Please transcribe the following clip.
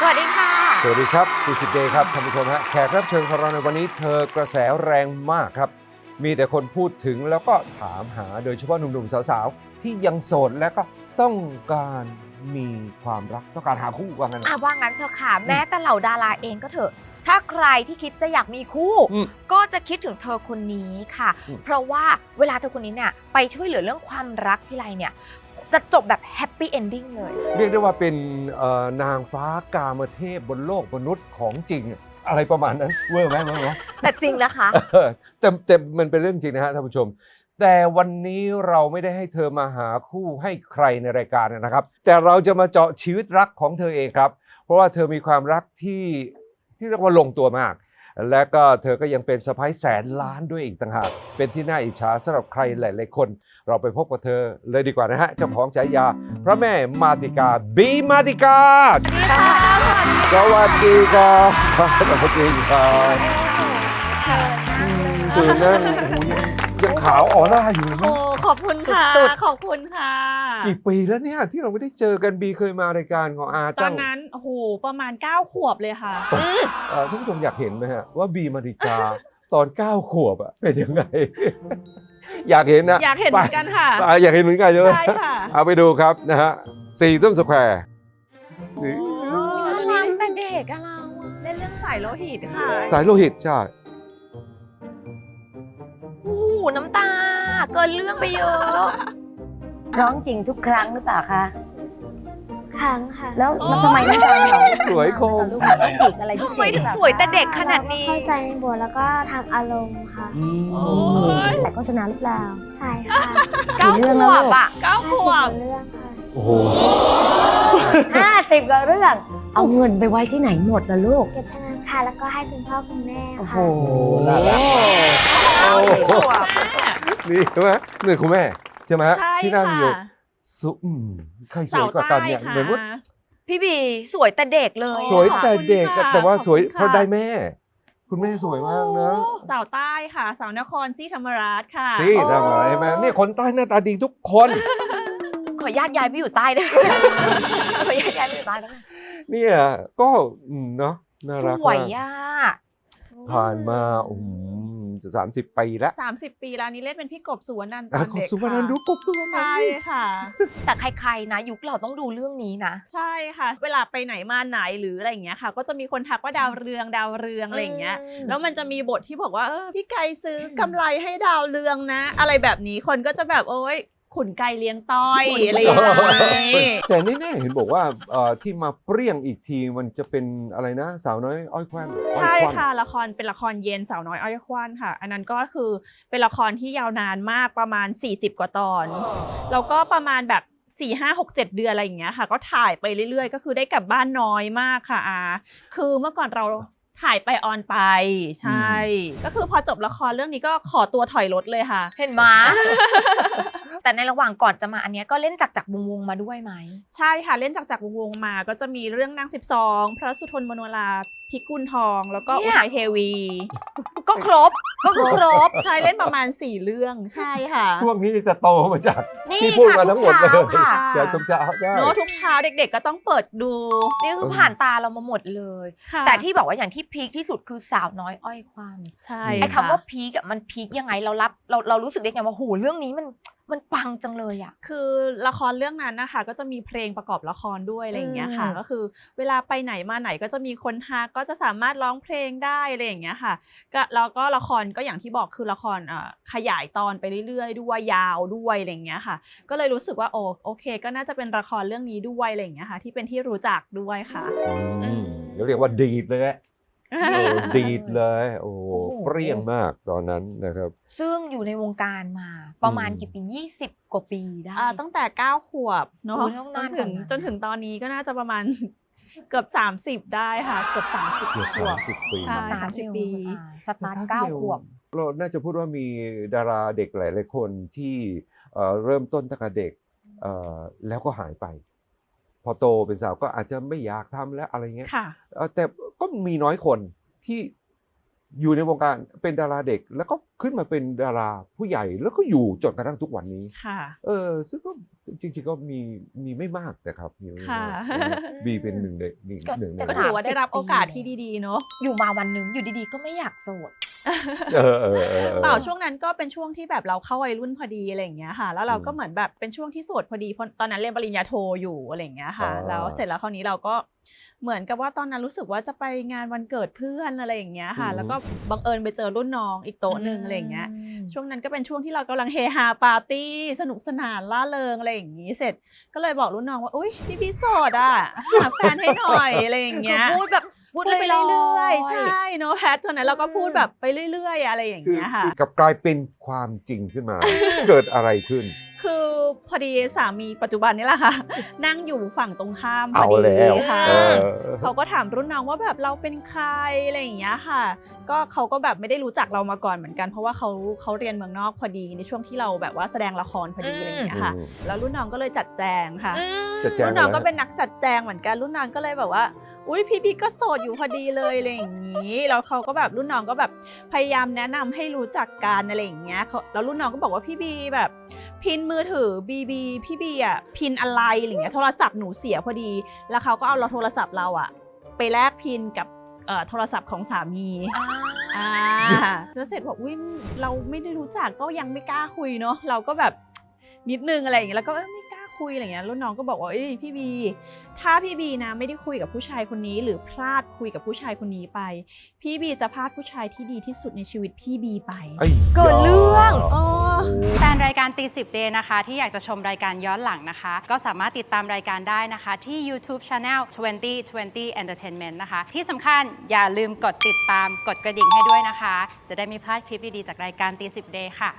สวัสดีค่ะ สวัสดีครับคุณสิเดย์ครับท่านผู้ชมฮะแขกรับเชิญของเราในวันนี้เธอกระแสแรงมากครับ มีแต่คนพูดถึงแล้วก็ถามหาโดยเฉพาะหนุ่มๆสาวๆ ที่ยังโสดและก็ต้องการมีความรักต้องการหาคู่ว่างั้น อะว่างั้นเถอะค่ะ แม้แต่เหล่าดาราเองก็เถอะ ถ้าใครที่คิดจะอยากมีคู่ อืมก็จะคิดถึงเธอคนนี้ค่ะ อืม เพราะว่าเวลาเธอคนนี้เนี่ยไปช่วยเหลือเรื่องความรักที่ไรเนี่ย จะจบแบบแฮปปี้เอนดิ้งเลย เรียกได้ว่าเป็นเอ่อนางฟ้ากามเทพบนโลกมนุษย์ของจริง อะไรประมาณนั้นเวอร์ไหมเวอร์ไหม แต่จริงนะคะ เออแต่แต่มันเป็นเรื่องจริงนะฮะท่านผู้ชม แต่วันนี้เราไม่ได้ให้เธอมาหาคู่ให้ใครในรายการนะครับ แต่เราจะมาเจาะชีวิตรักของเธอเองครับ เพราะว่าเธอมีความรักที่ที่เรียกว่าลงตัวมาก และก็เธอก็ยังเป็นสะพ้ายแสนล้านด้วยอีกต่างหาก เป็นที่น่าอิจฉาสำหรับใครหลาย ๆ คน เราไปพบกับเธอเลยดีกว่านะฮะ เจ้าของฉายา พระแม่มาติกาบีมาติกา สวัสดีครับสวัสดีครับอืมเจอนั่นโอ้โหยังยังขาวออร่าอยู่โอ้นะ ขอบคุณค่ะสุดขอบคุณค่ะ กี่ปีแล้วเนี่ยที่เราไม่ได้เจอกันบีเคยมารายการของอาตอตั้นงนั้นโอ้โหประมาณ 9 ขวบเลยค่ะอืมเอ่อท่านผู้ชมอยากเห็นไหมฮะว่าบีมาริกาตอน9ขวบอะเป็นยังไง อยากเห็นนะอยากเห็นเหมือนกันค่ะ ไปอะอยากเห็นเหมือนกันใช่ไหม ใช่ค่ะเอาไปดูครับนะฮะสี่ต้นสแควร์ นี่น่ารักแต่เด็กอะเราอะเล่นเรื่องสายโลหิตค่ะสายโลหิตใช่ โอ้โหน้ำตา เกินเรื่องไปเยอะ ร้องจริงทุกครั้งหรือเปล่าคะ ครั้งค่ะแล้วอ๋อแล้วทำไมไม่ฟังหรอสวยโคม ลูกมีเทคนิคอะไรพิทำเศไมษถึงหรือเปล่าสวยแต่เด็กขนาดนี้เข้าใจในบทแล้วก็ทางอารมณ์ค่ะอืมโอ้ยแต่โฆษณาหรือเปล่า ใช่ค่ะเก้ากี่ขเรื่องวแล้วลูบกอะเก้าห้าขสิบวกบว่าเรื่องค่ะ โอ้โห ห้าสิบกว่าเรื่อง เอาเงินไปไว้ที่ไหนหมดล่ะลูก เก็บธนาคารแล้วก็ให้คุณพ่อคุณแม่โอ้โหค่ะ น่ารักเก้าขวบ นี่ใช่ไหมนี่คุณแม่ใช่ไหมฮะใช่ที่นั่งค่ะอยู่สุอืมใครสสาวยวกว่าใต้กันเนี่ยค่ะเหมือนว่าพี่บีสวยแต่เด็กเลยอะสวยแต่เด็กขอบคุณค่ะแต่ว่าสวยขอบคุณค่ะเพราะได้แม่ คุณแม่สวยมากนะโอ้สาวใต้ค่ะ สาวนครศรีธรรมราชค่ะที่ทำอะไรไหมเนี่ยคนใต้หน้าตาดีทุกคน ขอญาตย้ายไปอยู่ใต้ได้ไหมขอญาตย้ายไปอยู่ใต้ได้ไหมเนี่ยก็อืมเนาะน่ารักสวยมากอะผ่านมาอืมจะ สามสิบปีแล้ว30ปีแล้วนี้เล่นเป็นพี่กบสุวรรณันท์ตอะอนขอบเด็กสุวรรณค่ะ ดูกบสุวรรณใช่ค่ะ แต่ใครๆนะ ยุคเราต้องดูเรื่องนี้นะ ใช่ค่ะ เวลาไปไหนมาไหนหรืออะไรอย่างเงี้ยค่ะ ก็จะมีคนทักว่าดาวเรืองดาวเรืองอะไรอย่างเงี้ยอืมแล้วมันจะมีบทที่บอกว่าเออพี่ไก่ซื้อกำไรให้ดาวเรืองนะ อะไรแบบนี้คนก็จะแบบโอ๊ย ขุนไก่เลี้ยงต้อยอะไรอย่างเงี้ยแต่นี่แน่เห็นบอกว่าเอ่อที่มาเปรี้ยงอีกทีมันจะเป็นอะไรนะสาวน้อยอ้อยแคว้นอ้อยใช่แว้นค่ะละครเป็นละครเย็นสาวน้อยอ้อยควันค่ะ อันนั้นก็คือเป็นละครที่ยาวนานมากประมาณ 40 กว่าตอน แล้วก็ประมาณแบบ4 5 6 7เดือนอะไรอย่างเงี้ยค่ะ ก็ถ่ายไปเรื่อยๆ ก็คือได้กลับบ้านน้อยมากค่ะอาคือเมื่อก่อนเราถ่ายไปออนไปใช่ ก็คือพอจบละครเรื่องนี้ก็ขอตัวถอยรถเลยค่ะ เห็นไหม แต่ในระหว่างก่อนจะมาอันเนี้ยก็เล่นจากจากวงวงๆมาด้วยไหม ใช่ค่ะเล่นจากจากวงศ์มาก็จะมีเรื่องนาง12 พระสุทนมโนราพิกุลทอง แล้วก็เนี่อุย ทัยเทวีก็ครบก็คือครบ ใช่เล่นประมาณ 4 เรื่องใช่ค่ะ พวกนี้จะโตมาจาก นี่ที่พูดค่ะมาทุทั้กงหมดเลยเช้าค่ะอยากจะจะเอาได้เนอะทุกเช้าเด็กๆก็ต้องเปิดดูนี่คือผ่านตาเรามาหมดเลย ค่ะแต่ที่บอกว่าอย่างที่พีคที่สุดคือสาวน้อยอ้อยควันใช่ไอ้คำว่าพีคอะมันพีคยังไงเรารับเราเรารู้สึกได้ไงว่าโหเรื่องนี้มัน มันปังจังเลยอะ คือละครเรื่องนั้นนะคะก็จะมีเพลงประกอบละครด้วยอะไรอย่างเงี้ยค่ะอืมก็คือเวลาไปไหนมาไหนก็จะมีคนทักก็จะสามารถร้องเพลงได้อะไรอย่างเงี้ยค่ะก็แล้วก็ละครก็อย่างที่บอกคือละครอ่าขยายตอนไปเรื่อยๆ ด้วยยาวด้วยอะไรอย่างเงี้ยค่ะ ก็เลยรู้สึกว่าโอโอเค ก็น่าจะเป็นละครเรื่องนี้ด้วยอะไรอย่างเงี้ยค่ะ ที่เป็นที่รู้จักด้วยค่ะอืมเดี๋ยวเรียกว่าดีดเลยแหละ โอ้ดีดเลย โอ้โหโอ้โหเปรี้ยงมากตอนนั้นนะครับ ซึ่งอยู่ในวงการมาประมาณอืมกี่ปียี่สิบกว่าปีได้อ่าตั้งแต่9ขวบเนาะโอ้ยต้องจนานนถึงกว่านั้นจนถึงตอนนี้ก็น่าจะประมาณเกือบ 30 ได้ค่ะ เกือบ30เกือบขวสาบมสิบปีใช่สตาร์ท30เร็วปีอ่าสตาร์ทเก้าขวบเราน่าจะพูดว่ามีดาราเด็กหลายๆคนที่เอ่อเริ่มต้นตั้งแต่เด็กเอ่อแล้วก็หายไปพ อโตเป็นสาวก็อาจจะไม่อยากทำแล้วอะไรเงี้ยค่ะเอ่อแต่ก็มีน้อยคนที่อยู่ในวงการเป็นดาราเด็ก แล้วก็ขึ้นมาเป็นดาราผู้ใหญ่แล้วก็อยู่จนกระทั่งทุกวันนี้ค่ะเออซึ่งก็จริงๆก็มีมีไม่มากนะครับมีไม่มากค่ะเออบีเป็นหนึ่งในหนึ่งก็หนึ่งในแต่ก็สถืมอว่าได้รับโอกาสที่ดีๆเนาะอยู่มาวันหนึงอยู่ดีๆ ก็ไม่อยากโสด เออเออเออออเปล่าช่วงนั้นก็เป็นช่วงที่แบบเราเข้าวัยรุ่นพอดีอะไรอย่างเงี้ยค่ะ แล้วเราก็อืมเหมือนแบบเป็นช่วงที่โสดพอดีเพราะตอนนั้นเรียนปริญญาโทอยู่อะไรอย่างเงี้ยค่ะอ๋อแล้วเสร็จแล้วคราวนี้เราก็เหมือนกับว่าตอนนั้นรู้สึกว่าจะไปงานวันเกิดเพื่อนอะไรอย่างเงี้ยค่ะ แล้วก็บังเอิญไปเจอรุ่นน้องอีกโต๊ะหนึ่งอะไรอย่างเงี้ย ช่วงนั้นก็เป็นช่วงที่เรากำลังเฮฮาปาร์ตี้สนุกสนานล่าเริงอะไรอย่างงี้เสร็จ ก็เลยบอกรุ่นน้องว่าอุ้ยพี่พี่โสดอะหาแฟนให้หน่อยอะไรอย่างคืเงี้อยพูดแบบ พูพูดดไปเรื่อยๆๆใช่เนาะแพทตอนนั้นเราก็พูดแบบไปเรื่อยๆ อะไรอย่างคือเงี้ยค่ะกลับกลายเป็นความจริงขึ้นมา เกิดอะไรขึ้น คือพอดีสามีปัจจุบันนี่แหละค่ะ นั่งอยู่ฝั่งตรงข้ามพอเอาดีแล้วค่ะเออเขาก็ถามรุ่นน้องว่าแบบเราเป็นใครอะไรอย่างเงี้ยค่ะ ก็เขาก็แบบไม่ได้รู้จักเรามาก่อนเหมือนกัน เพราะว่าเขาเขาเรียนเมืองนอกพอดีในช่วงที่เราแบบว่าแสดงละครพอดีอะไรอย่างเงี้ยค่ะอืมแล้วรุ่นน้องก็เลยจัดแจงค่ะอืมจัดแจงรุ่นน้องอะไรก็เป็นนักจัดแจงเหมือนกันรุ่นน้องก็เลยแบบว่า อุ้ยพี่บีก็โสดอยู่พอดีเลยอะไรอย่างนี้แล้วเขาก็แบบรุ่นน้องก็แบบพยายามแนะนำให้รู้จักกันอะไรอย่างเงี้ยเขาแล้วรุ่นน้องก็บอกว่าพี่บีแบบ พินมือถือบีบีพี่บีอะพินอะไรอะไรอย่างเงี้ยโทรศัพท์หนูเสียพอดี แล้วเขาก็เอาเราโทรศัพท์เราอะ ไปแลกพินกับเอ่อโทรศัพท์ของสามีอ่าแล้วเสร็จบอกอุ้ยเราไม่ได้รู้จักก็ยังไม่กล้าคุยเนาะเราก็แบบนิดนึงอะไรอย่างเงี้ยแล้วก็เอ้ยไม่กล้า คุยอะไรอย่างเงี้ยรุ่นน้องก็บอกว่าเอ้ยพี่บีถ้าพี่บีนะไม่ได้คุยกับผู้ชายคนนี้ หรือพลาดคุยกับผู้ชายคนนี้ไป พี่บีจะพลาดผู้ชายที่ดีที่สุดในชีวิตพี่บีไป ไอ้เกิดเรื่องอ๋อแฟนรายการตีสิบเดนะคะ ที่อยากจะชมรายการย้อนหลังนะคะ ก็สามารถติดตามรายการได้นะคะ ที่ YouTube Channel 2020 Entertainment นะคะ ที่สำคัญอย่าลืมกดติดตามกดกระดิ่งให้ด้วยนะคะ จะได้ไม่พลาดคลิปดี ๆ จากรายการตีสิบเดค่ะ